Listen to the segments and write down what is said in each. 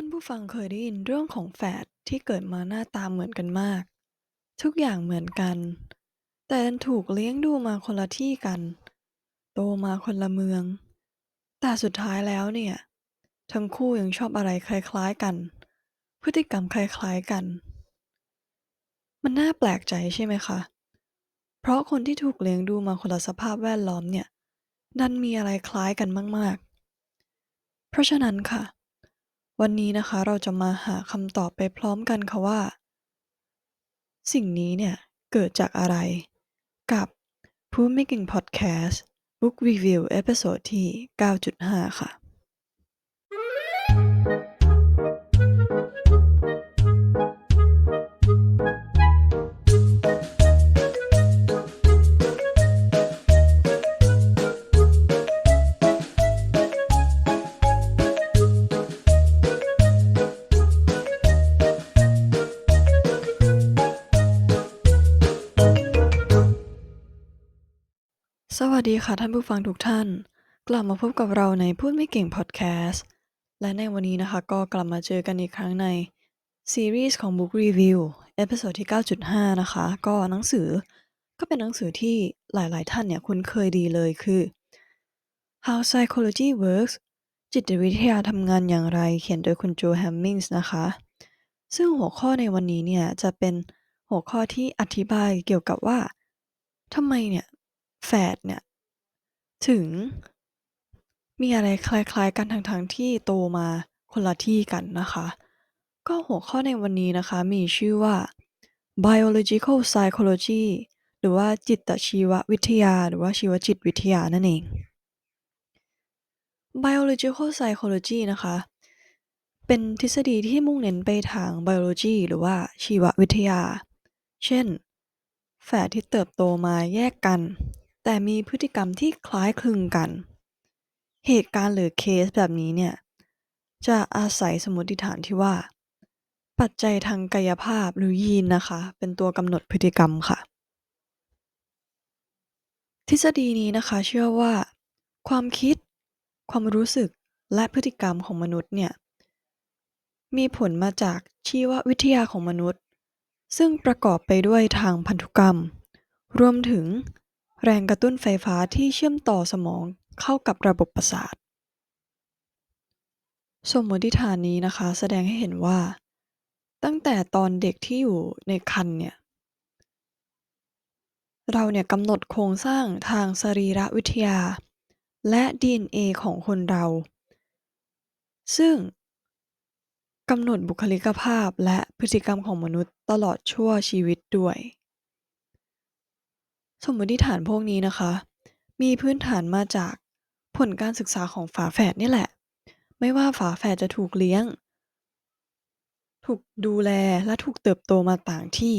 ท่านผู้ฟังเคยได้ยินเรื่องของแฝดที่เกิดมาหน้าตาเหมือนกันมาก ทุกอย่างเหมือนกัน แต่ถูกเลี้ยงดูมาคนละที่กัน โตมาคนละเมือง แต่สุดท้ายแล้วเนี่ย ทั้งคู่ยังชอบอะไรคล้ายๆกัน พฤติกรรมคล้ายๆกัน มันน่าแปลกใจใช่ไหมคะ เพราะคนที่ถูกเลี้ยงดูมาคนละสภาพแวดล้อมเนี่ยดันมีอะไรคล้ายกันมากๆ เพราะฉะนั้นค่ะ วันนี้นะคะเราจะมาหาคำตอบไปพร้อมกันค่ะว่า สิ่งนี้เนี่ย เกิดจากอะไร กับผู้ไม่เก่งพอดแคสต์ Book Review เอพิโซดที่ 9.5 ค่ะ ดีค่ะท่านผู้ฟังทุกท่าน กลับมาพบกับเราในพูดไม่เก่งพอดแคสต์ และในวันนี้นะคะก็กลับมาเจอกันอีกครั้งในซีรีส์ของ Book Review เอพิโซดที่ 9.5 นะคะ ก็หนังสือก็เป็นหนังสือที่หลายๆ ท่านเนี่ยคุ้นเคยดีเลยคือ How Psychology Works จิตวิทยาทำงานอย่างไรเขียนโดยคุณโจแฮมมิงส์นะคะ ซึ่งหัวข้อในวันนี้เนี่ยจะเป็นหัวข้อที่อธิบายเกี่ยวกับว่าทำไมเนี่ยแฝดเนี่ย ถึง มีอะไรคล้าย ๆ กัน ทั้ง ๆ ที่โตมาคนละที่กันนะคะ ก็หัวข้อในวันนี้นะคะมีชื่อว่า biological psychology หรือว่าจิตชีววิทยา หรือว่าชีวจิตวิทยานั่นเอง biological psychology นะคะ เป็นทฤษฎีที่มุ่งเน้นไปทาง biology หรือว่าชีววิทยา เช่น แฝดที่เติบโตมาแยกกัน แต่มีพฤติกรรมที่คล้ายคลึงกัน เหตุการณ์หรือเคสแบบนี้เนี่ย จะอาศัยสมมติฐานที่ว่า ปัจจัยทางกายภาพหรือยีนนะคะ เป็นตัวกำหนดพฤติกรรมค่ะ ทฤษฎีนี้นะคะเชื่อว่า ความคิด ความรู้สึกและพฤติกรรมของมนุษย์เนี่ย มีผลมาจากชีววิทยาของมนุษย์ ซึ่งประกอบไปด้วยทางพันธุกรรม รวมถึง แรงกระตุ้นไฟฟ้าที่เชื่อมต่อสมองเข้ากับระบบประสาท สมมติฐานนี้นะคะ แสดงให้เห็นว่า ตั้งแต่ตอนเด็กที่อยู่ในครรภ์เนี่ย เราเนี่ยกำหนดโครงสร้างทางสรีรวิทยา และ DNA ของคนเรา ซึ่งกำหนดบุคลิกภาพและพฤติกรรมของมนุษย์ตลอดชั่วชีวิตด้วย สมมติฐานพวกนี้นะคะ มีพื้นฐานมาจากผลการศึกษาของฝาแฝดนี่แหละ ไม่ว่าฝาแฝดจะถูกเลี้ยง ถูกดูแลและถูกเติบโตมาต่างที่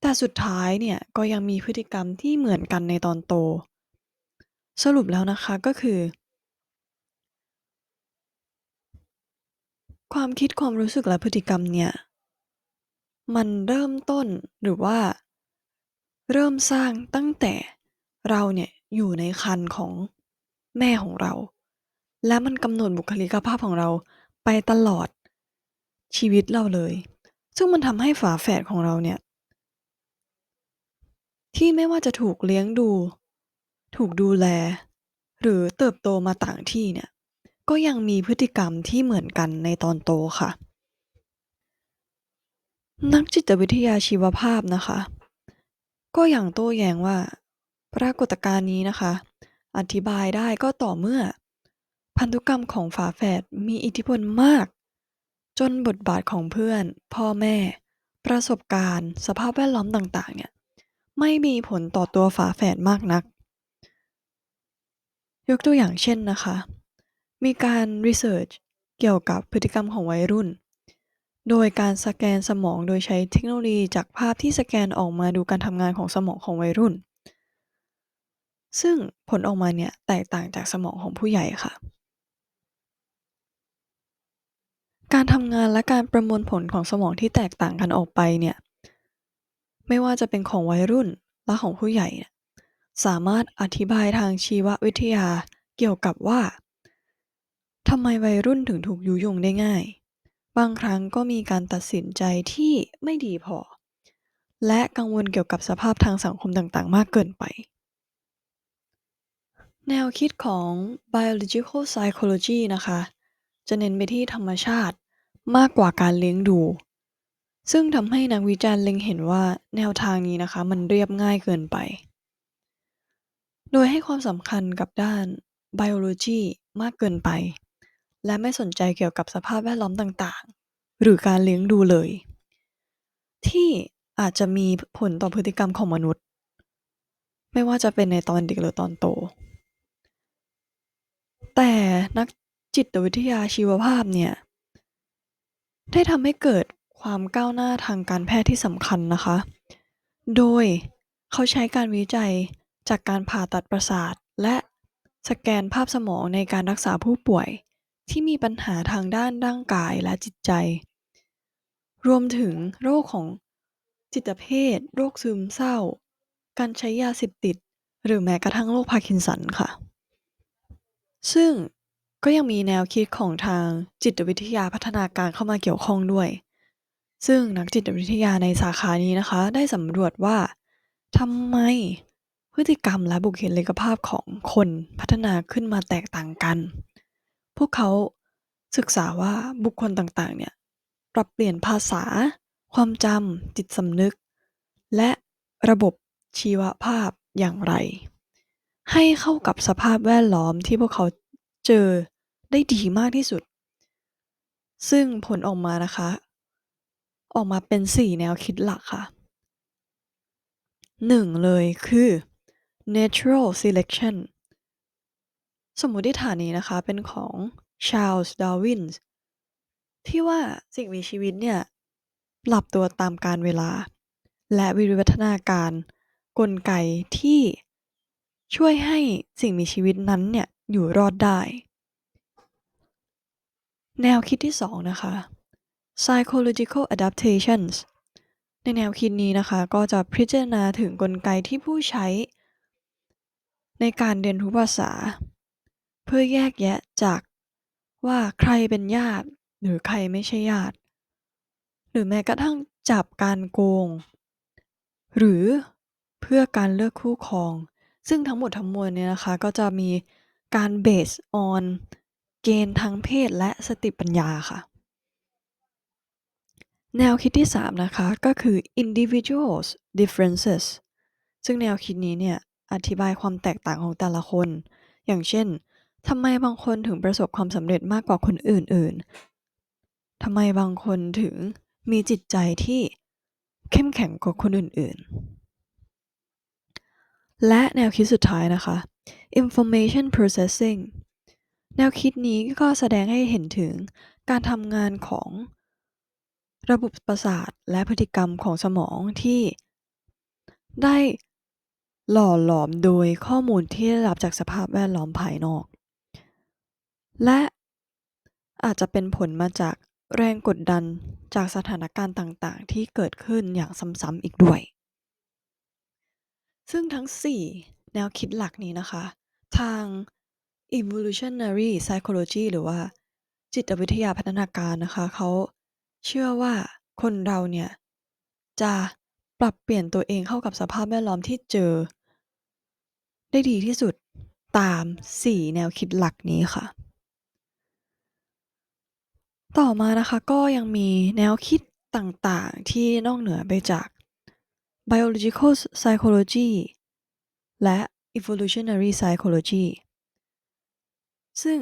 แต่สุดท้ายเนี่ยก็ยังมีพฤติกรรมที่เหมือนกันในตอนโต สรุปแล้วนะคะก็คือ ความคิดความรู้สึกและพฤติกรรมเนี่ยมันเริ่มต้นหรือว่า เริ่มสร้างตั้งแต่เราเนี่ยอยู่ในครรภ์ของแม่ของเรา และมันกำหนดบุคลิกภาพของเราไปตลอดชีวิตเราเลย ซึ่งมันทำให้ฝาแฝดของเราเนี่ย ที่ไม่ว่าจะถูกเลี้ยงดู ถูกดูแล หรือเติบโตมาต่างที่เนี่ย ก็ยังมีพฤติกรรมที่เหมือนกันในตอนโตค่ะ นักจิตวิทยาชีวภาพนะคะ ก็อยังโต้แย้งว่า ปรากฏการณ์นี้นะคะ อธิบายได้ก็ต่อเมื่อ พันธุกรรมของฝาแฝดมีอิทธิพลมาก จนบทบาทของเพื่อน พ่อแม่ ประสบการณ์ สภาพแวดล้อมต่างๆ เนี่ยไม่มีผลต่อตัวฝาแฝดมากนัก ยกตัวอย่างเช่นนะคะ มีการรีเสิร์ชเกี่ยวกับพฤติกรรมของวัยรุ่น โดยการสแกนสมองโดยใช้เทคโนโลยีจากภาพที่สแกนออกมาดูการทำงานของสมองของวัยรุ่น ซึ่งผลออกมาเนี่ยแตกต่างจากสมองของผู้ใหญ่ค่ะ การทำงานและการประมวลผลของสมองที่แตกต่างกันออกไปเนี่ยไม่ว่าจะเป็นของวัยรุ่นและของผู้ใหญ่ สามารถอธิบายทางชีววิทยาเกี่ยวกับว่าทำไมวัยรุ่นถึงถูกยุยงได้ง่าย บางครั้งก็มีการตัดสินใจที่ไม่ดีพอ และกังวลเกี่ยวกับสภาพทางสังคมต่างๆ มากเกินไป แนวคิดของ biological psychology นะคะ จะเน้นไปที่ธรรมชาติมากกว่าการเลี้ยงดู ซึ่งทำให้นักวิจารณ์เล็งเห็นว่าแนวทางนี้นะคะ มันเรียบง่ายเกินไป โดยให้ความสำคัญกับด้าน biology มากเกินไป และไม่สนใจเกี่ยวกับสภาพแวดล้อมต่างๆ หรือการเลี้ยงดูเลย ที่อาจจะมีผลต่อพฤติกรรมของมนุษย์ ไม่ว่าจะเป็นในตอนเด็กหรือตอนโต แต่นักจิตวิทยาชีวภาพเนี่ย ได้ทำให้เกิดความก้าวหน้าทางการแพทย์ที่สำคัญนะคะ โดยเขาใช้การวิจัยจากการผ่าตัดประสาท และสแกนภาพสมองในการรักษาผู้ป่วย ที่มีปัญหาทางด้านร่างกายและจิตใจ รวมถึงโรคของจิตเภท โรคซึมเศร้า การใช้ยาเสพติด หรือแม้กระทั่งโรคพาร์กินสันค่ะ ซึ่งก็ยังมีแนวคิดของทางจิตวิทยาพัฒนาการเข้ามาเกี่ยวข้องด้วย ซึ่งนักจิตวิทยาในสาขานี้นะคะ ได้สำรวจว่าทำไมพฤติกรรมและบุคลิกภาพของคนพัฒนาขึ้นมาแตกต่างกัน พวกเขาศึกษาว่าบุคคลต่างๆ เนี่ยปรับเปลี่ยนภาษา ความจำจิตสำนึก และระบบชีวภาพอย่างไร ให้เข้ากับสภาพแวดล้อมที่พวกเขาเจอได้ดีมากที่สุด ซึ่งผลออกมานะคะ ออกมาเป็น 4 แนวคิดหลักค่ะ 1 เลยคือ natural selection สมมติฐานนี้นะคะ เป็นของ Charles Darwin ที่ว่าสิ่งมีชีวิตเนี่ย ปรับตัวตามกาลเวลา และวิวัฒนาการ กลไกที่ช่วยให้สิ่งมีชีวิตนั้นเนี่ย อยู่รอดได้ แนวคิดที่2นะคะ psychological adaptations ในแนวคิดนี้นะคะ ก็จะพิจารณาถึงกลไกที่ผู้ใช้ ในการเรียนรู้ภาษา เพื่อแยกแยะจากว่าใครเป็นญาติหรือใครไม่ใช่ญาติ หรือแม้กระทั่งจับการโกง หรือเพื่อการเลือกคู่ครอง ซึ่งทั้งหมดทั้งมวลเนี่ยนะคะ ก็จะมีการ based on เกณฑ์ทางเพศและสติปัญญาค่ะ แนวคิดที่ 3 นะคะ ก็คือ individuals differences ซึ่งแนวคิดนี้เนี่ย อธิบายความแตกต่างของแต่ละคน อย่างเช่น ทำไมบางคนถึงประสบความสำเร็จมากกว่าคนอื่น ๆ ทำไมบางคนถึงมีจิตใจที่เข้มแข็งกว่าคนอื่น ๆ และแนวคิดสุดท้ายนะคะ information processing แนวคิดนี้ก็แสดงให้เห็นถึงการทำงานของระบบประสาทและพฤติกรรมของสมองที่ได้หล่อหลอมโดยข้อมูลที่ได้รับจากสภาพแวดล้อมภายนอก และอาจจะเป็นผลมาจากแรงกดดันจากสถานการณ์ต่างๆ ที่เกิดขึ้นอย่างซ้ำๆอีกด้วย ซึ่งทั้ง 4 แนวคิดหลักนี้นะคะ ทาง evolutionary psychology หรือว่า จิตวิทยาพัฒนาการนะคะเขาเชื่อว่าคนเราเนี่ย จะปรับเปลี่ยนตัวเองเข้ากับสภาพแวดล้อมที่เจอ ได้ดีที่สุดตาม 4 แนวคิดหลักนี้ค่ะ ต่อมานะคะ ก็ยังมีแนวคิดต่างๆ ที่นอกเหนือไปจาก biological psychology และ evolutionary psychology ซึ่ง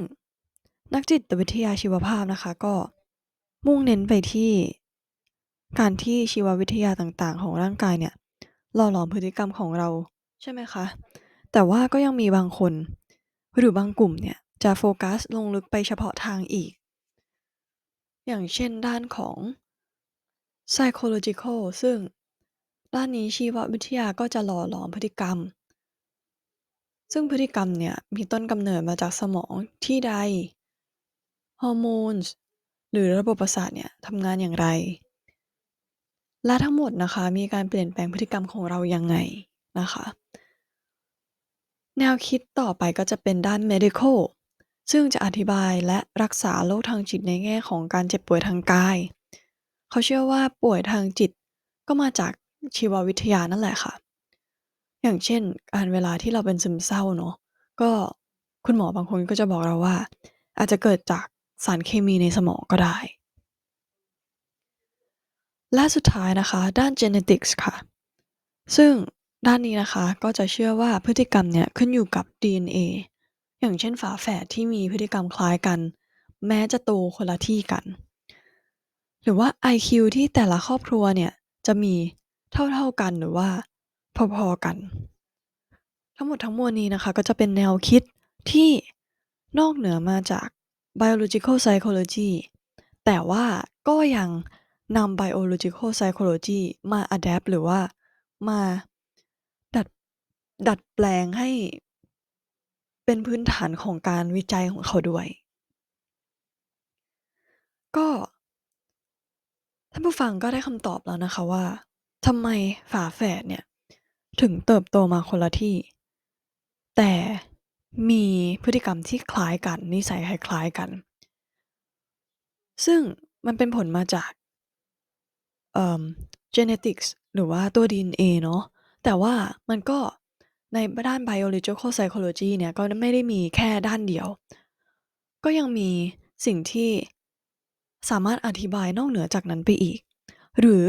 นักจิตวิทยาชีวภาพนะคะ ก็มุ่งเน้นไปที่การที่ชีววิทยาต่างๆ ของร่างกายเนี่ยหล่อหลอมพฤติกรรมของเราใช่ไหมคะ แต่ว่าก็ยังมีบางคน หรือบางกลุ่มเนี่ย จะโฟกัสลงลึกไปเฉพาะทางอีก อย่างเช่นด้านของ psychological ซึ่งด้านนี้ชีววิทยาก็จะหล่อหลอมพฤติกรรม ซึ่งพฤติกรรมเนี่ยมีต้นกำเนิดมาจากสมองที่ใด ฮอร์โมนหรือระบบประสาทเนี่ยทำงานอย่างไร และทั้งหมดนะคะมีการเปลี่ยนแปลงพฤติกรรมของเรายังไงนะคะ แนวคิดต่อไปก็จะเป็นด้าน medical ซึ่งจะอธิบายและรักษาโรคทางจิตในแง่ของการเจ็บป่วยทางกาย เขาเชื่อว่าป่วยทางจิตก็มาจากชีววิทยานั่นแหละค่ะ อย่างเช่นการเวลาที่เราเป็นซึมเศร้าเนาะก็คุณหมอบางคนก็จะบอกเราว่า อาจจะเกิดจากสารเคมีในสมองก็ได้ และสุดท้ายนะคะ ด้าน genetics ค่ะ ซึ่งด้านนี้นะคะก็จะเชื่อว่าพฤติกรรมเนี่ยขึ้นอยู่กับ DNA อย่างเช่นฝาแฝดที่มีพฤติกรรมคล้ายกัน แม้จะโตคนละที่กัน หรือว่า IQ ที่แต่ละครอบครัวเนี่ยจะมีเท่าๆกันหรือว่าพอๆกัน ทั้งหมดทั้งมวลนี้นะคะก็จะเป็นแนวคิดที่นอกเหนือมาจาก biological psychology แต่ว่าก็ยังนำ biological psychology มา adapt หรือว่ามาดัดดัดแปลงให้ เป็นพื้นฐานของการวิจัยของเขาด้วย ก็ท่านผู้ฟังก็ได้คำตอบแล้วนะคะว่าทำไมฝาแฝดเนี่ยถึงเติบโตมาคนละที่ แต่มีพฤติกรรมที่คล้ายกัน นิสัยคล้ายกัน ซึ่งมันเป็นผลมาจากเอ่อ genetics หรือว่าตัว DNA เนาะแต่ว่ามันก็ ในด้าน biological psychology เนี่ย ก็ไม่ได้มีแค่ด้านเดียว ก็ยังมีสิ่งที่สามารถอธิบายนอกเหนือจากนั้นไปอีก หรือ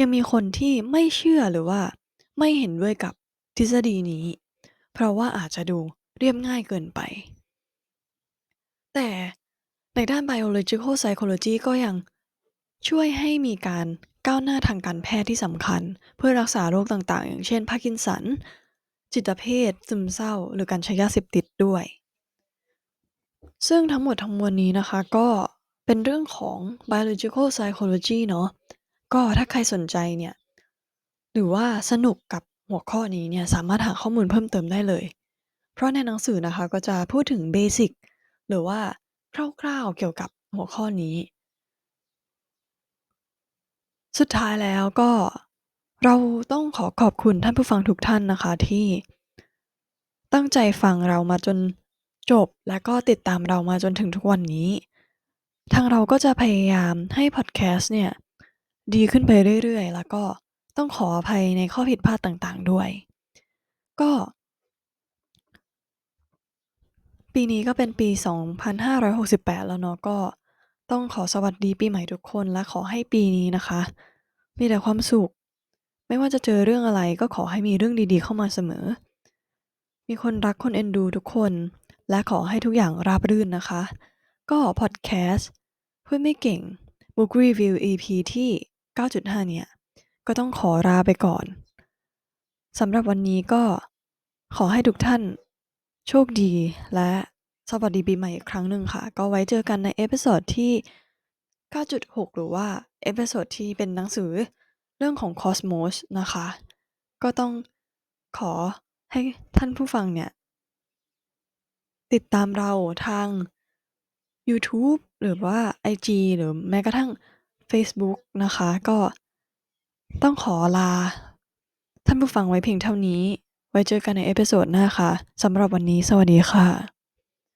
ยังมีคนที่ไม่เชื่อหรือว่าไม่เห็นด้วยกับทฤษฎีนี้ เพราะว่าอาจจะดูเรียบง่ายเกินไป แต่ในด้าน biological psychology ก็ยังช่วยให้มีการก้าวหน้าทางการแพทย์ที่สำคัญ เพื่อรักษาโรคต่างๆ อย่างเช่นพาร์กินสัน จิตเภทซึมเศร้า หรือการใช้ยาเสพติดด้วย ซึ่งทั้งหมดทั้งมวลนี้นะคะ ก็เป็นเรื่องของ biological psychology เนาะก็ถ้าใครสนใจเนี่ย หรือว่าสนุกกับหัวข้อนี้เนี่ยสามารถหาข้อมูลเพิ่มเติมได้เลย เพราะในหนังสือนะคะก็จะพูดถึงเบสิกหรือว่าคร่าวๆเกี่ยวกับหัวข้อนี้ สุดท้ายแล้วก็ เราต้องขอขอบคุณท่านผู้ฟังทุกท่านนะคะที่ตั้งใจฟังเรามาจนจบและก็ติดตามเรามาจนถึงทุกวันนี้ ทางเราก็จะพยายามให้พอดแคสต์เนี่ย ดีขึ้นไปเรื่อยๆ แล้วก็ต้องขออภัยในข้อผิดพลาดต่างๆด้วย ก็ ปีนี้ก็เป็นปี 2568 แล้วเนาะก็ต้องขอสวัสดีปีใหม่ทุกคนและขอให้ปีนี้นะคะ มีแต่ความสุข ไม่ว่าจะเจอเรื่องอะไรก็ขอให้มีเรื่องดีๆ เข้ามาเสมอ มีคนรักคนเอ็นดูทุกคน และขอให้ทุกอย่างราบรื่นนะคะ ก็พอดแคสต์พูดไม่เก่ง Book Review EP ที่ 9.5 เนี่ย ก็ต้องขอลาไปก่อนสำหรับวันนี้ก็ขอให้ทุกท่านโชคดีและสวัสดีปีใหม่อีกครั้งหนึ่งค่ะ ก็ไว้เจอกันในเอพิโซดที่ 9.6 หรือว่าเอพิโซดที่เป็นหนังสือ เรื่องของ Cosmos นะคะ ก็ต้องขอให้ท่านผู้ฟังเนี่ย ติดตามเราทางยูทูบหรือว่าไอจีหรือแม้กระทั่งเฟซบุ๊กนะคะ ก็ต้องขอลา ท่านผู้ฟังไว้เพียงเท่านี้ ไว้เจอกันในเอพิโซดหน้าค่ะสำหรับวันนี้สวัสดีค่ะ